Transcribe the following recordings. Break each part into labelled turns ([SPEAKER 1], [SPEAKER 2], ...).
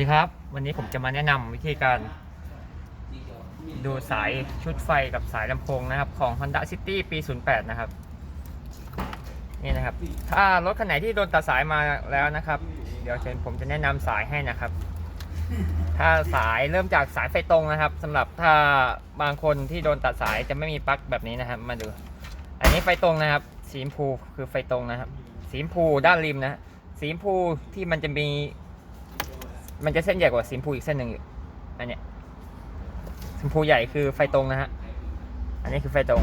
[SPEAKER 1] ดีครับ วันนี้ผมจะมาแนะนำวิธีการ ดูสายชุดไฟกับสายลำโพงนะครับของ Honda City ปี 08 นะครับ นี่นะครับ ถ้ารถคันไหนที่โดนตัดสายมาแล้วนะครับ เดี๋ยวเชิญผมจะแนะนำสายให้นะครับ ถ้าสายเริ่มจากสายไฟตรงนะครับสำหรับถ้าบางคนที่โดนตัดสายจะไม่มีปลั๊กแบบนี้นะครับ มาดู อันนี้ไฟตรงนะครับ สีชมพูคือไฟตรงนะครับ สีชมพูด้านริมนะฮะสีชมพูที่มันจะมี มันจะเส้นใหญ่กว่าสีชมพูอีกเส้นหนึ่งอยู่อันเนี้ยสีชมพูใหญ่คือไฟตรงนะฮะ อันนี้คือไฟตรง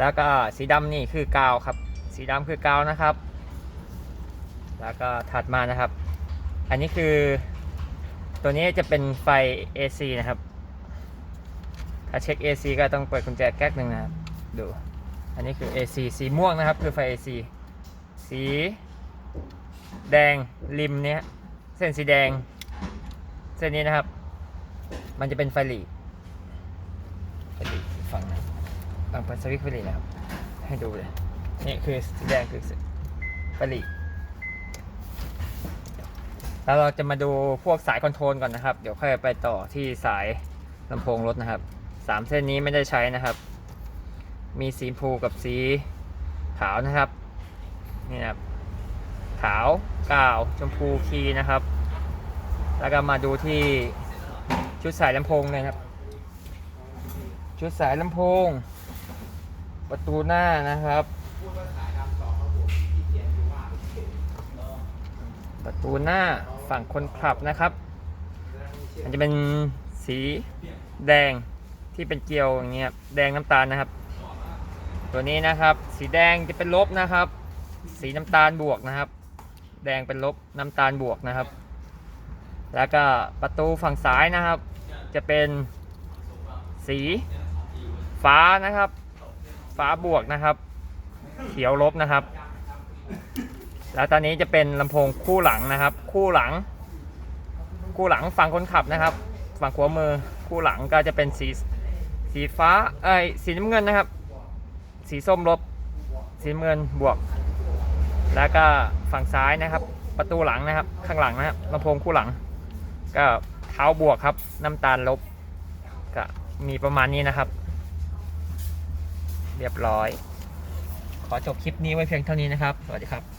[SPEAKER 1] แล้วก็สีดำนี่คือกาวครับ สีดำคือกาวนะครับ แล้วก็ถัดมานะครับ อันนี้คือตัวนี้จะเป็นไฟ AC นะครับ ถ้าเช็ค AC ก็ต้องเปิดกุญแจแก๊กหนึ่งนะครับ ดู อันนี้คือ AC สีม่วงนะครับ คือไฟ AC สีแดงริมเนี้ย ส้นสีแดง เส้นนี้นะครับ มันจะเป็นไฟหลีไฟหลีฝั่งนั้นลองเปิดสวิตช์ไฟหลีนะครับ ให้ดูเลย นี่คือสีแดงคือไฟหลีแล้วเราจะมาดูพวกสายคอนโทรลก่อนนะครับ เดี๋ยวค่อยไปต่อที่สายลำโพงรถนะครับสามเส้นนี้ไม่ได้ใช้นะครับ มีสีพูกับสีขาวนะครับ นี่นะครับ ขาวกาวชมพูคีนะครับ แล้วก็มาดูที่ชุดสายลำโพงเลยครับ ชุดสายลำโพง ประตูหน้านะครับ ประตูหน้าฝั่งคนขับนะครับ มันจะเป็นสีแดงที่เป็นเกลียวอย่างเงี้ยแดงน้ำตาลนะครับ ตัวนี้นะครับ สีแดงจะเป็นลบนะครับ สีน้ำตาลบวกนะครับ แดงเป็นลบน้ำตาลบวกนะครับ แล้วก็ประตูฝั่งซ้ายนะครับ จะเป็นสีฟ้านะครับ ฟ้าบวกนะครับ เขียวลบนะครับ แล้วตอนนี้จะเป็นลำโพงคู่หลังนะครับ คู่หลัง คู่หลังฝั่งคนขับนะครับ ฝั่งขวามือคู่หลังก็จะเป็นสีสีฟ้าเอ้ยสีน้ำเงินนะครับ สีส้มลบ สีน้ำเงินบวก แล้วก็ฝั่งซ้ายนะครับ ประตูหลังนะครับ ข้างหลังนะครับลำโพงคู่หลัง ก็เท้าบวกครับ น้ำตาลลบ ก็มีประมาณนี้นะครับ เรียบร้อย ขอจบคลิปนี้ไว้เพียงเท่านี้นะครับ สวัสดีครับ